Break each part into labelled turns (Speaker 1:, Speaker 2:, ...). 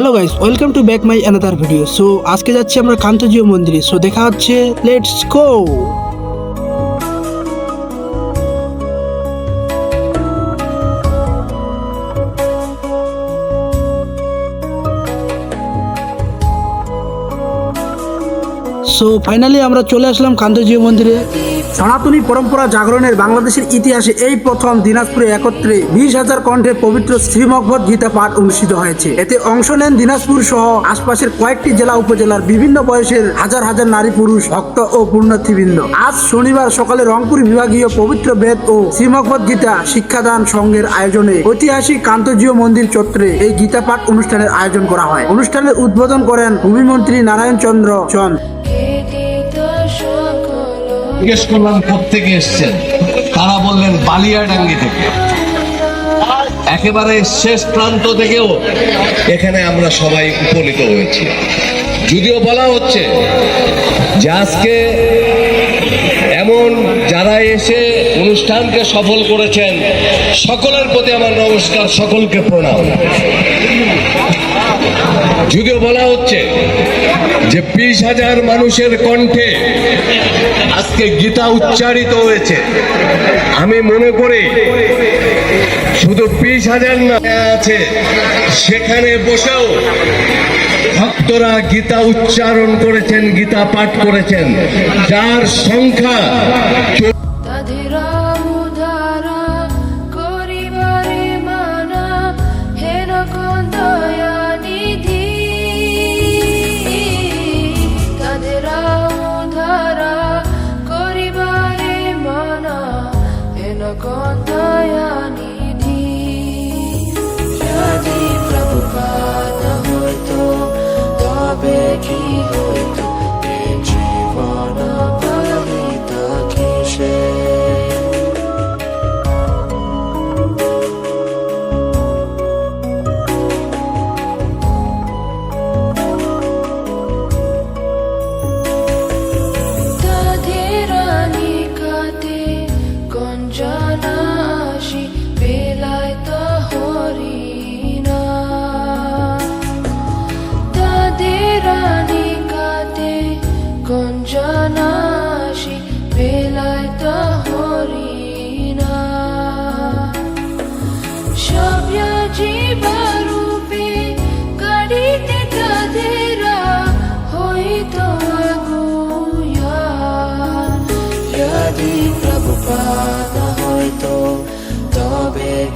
Speaker 1: Hello guys welcome to back my another video so আজকে যাচ্ছি আমরা কান্তজিও মন্দিরে। সো দেখা হচ্ছে লেটস গো সো ফাইনালি আমরা চলে আসলাম কান্তজিও মন্দিরে। সনাতনী পরম্পরা জাগরণের বাংলাদেশের ইতিহাসে এই প্রথম দিনাজপুরে একত্রে বিশ হাজার কণ্ঠে পবিত্র শ্রীমগবত গীতা পাঠ অনুষ্ঠিত হয়েছে। এতে অংশ নেন দিনাজপুর সহ আশপাশের কয়েকটি জেলা উপজেলার বিভিন্ন বয়সের হাজার হাজার নারী পুরুষ, ভক্ত ও পুণ্যার্থীবৃন্দ। আজ শনিবার সকালে রংপুর বিভাগীয় পবিত্র বেদ ও শ্রীমগবত গীতা শিক্ষাদান সংঘের আয়োজনে ঐতিহাসিক কান্তজীয় মন্দির চত্রে এই গীতা পাঠ অনুষ্ঠানের আয়োজন করা হয়। অনুষ্ঠানের উদ্বোধন করেন ভূমিমন্ত্রী নারায়ণ চন্দ্র চন্দ।
Speaker 2: জিজ্ঞেস করলাম থেকে এসছেন? তারা বললেন, বালিয়াডাঙ্গি থেকে। একেবারে শেষ প্রান্ত থেকেও এখানে আমরা সবাই উপনীত হয়েছি। যদিও বলা হচ্ছে যে আজকে এমন যারা এসে অনুষ্ঠানকে সফল করেছেন, সকলের প্রতি আমার নমস্কার, সকলকে প্রণাম। যদিও বলা হচ্ছে যে বিশ হাজার মানুষের কণ্ঠে আজকে গীতা উচ্চারিত হয়েছে। আমি মনে করি, শুধু বিশ হাজার না, আছে। সেখানে বসেও ভক্তরা গীতা উচ্চারণ করেছেন, গীতা পাঠ করেছেন। যার সংখ্যা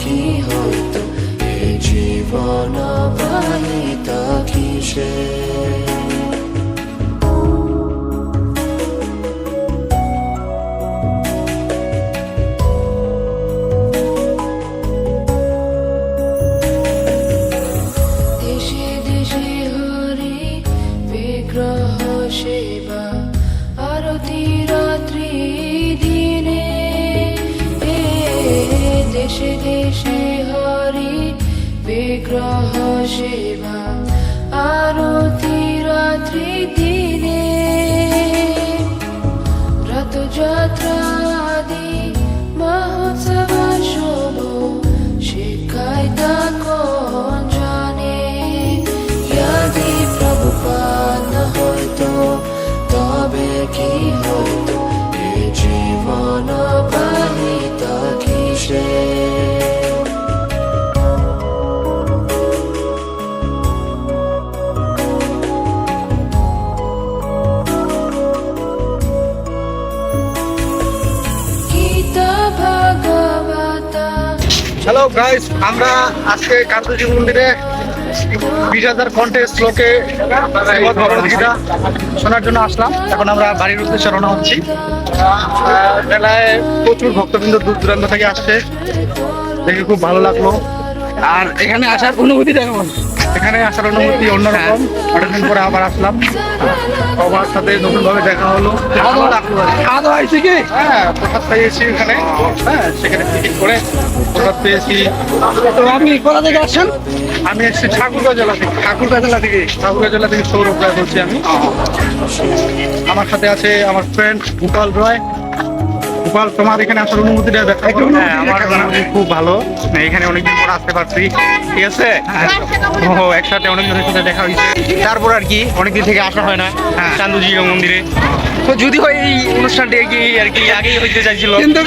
Speaker 3: কি হইতো এ জীবন পালিত কিসে? দেশে দেশে হরি বিগ্রহ দেশে দেশে হরি বিগ্রহ সেবা আরতি রাত্রি দিনে রথযাত্রা
Speaker 4: হ্যালো গাইস আমরা আজকে কান্তজি মন্দিরে বিশ হাজার কণ্ঠে শ্লোকে ভগবদ্গীতা শোনার জন্য আসলাম। এখন আমরা বাড়ির উদ্দেশ্যে রওনা হচ্ছি। মেলায় প্রচুর ভক্তবৃন্দ দূর দূরান্ত থেকে আসছে। দেখে খুব ভালো লাগল। আর এখানে আসার অনুভূতিটা কেমন? এখানে আসার অনুভূতি অন্যরকম। অনেকদিন পরে আবার আসলাম। সবার সাথে নতুন ভাবে দেখা হলো।
Speaker 1: খাওয়া দাওয়া হয়েছে কি?
Speaker 4: হ্যাঁ প্রসাদ পেয়েছি ওখানে হ্যাঁ সেখানে টিকিট করে প্রসাদ পেয়েছি।
Speaker 1: তো আপনি কোথা থেকে আসছেন?
Speaker 4: আমি এসেছি ঠাকুরগাঁ জেলা থেকে। ঠাকুরগাঁ জেলা থেকে? ঠাকুরগাঁ জেলা থেকে সৌরভ রায় বলছি আমি। আমার সাথে আছে আমার ফ্রেন্ড ভূপাল রয়। গোপাল তোমার এখানে আসার অনুমতিটা করো।
Speaker 5: হ্যাঁ আমার খুব ভালো। এখানে অনেকদিন পর আসতে পারছি। ঠিক আছে? ও একসাথে অনেকজনের সাথে দেখা হয়েছে। তারপর আর কি অনেকদিন থেকে আসা হয় না। চান্দুজি মন্দিরে। তো যদি হয় এই অনুষ্ঠানটি কি আর কি আগেই হইতে চাইছিল।
Speaker 4: কিন্তু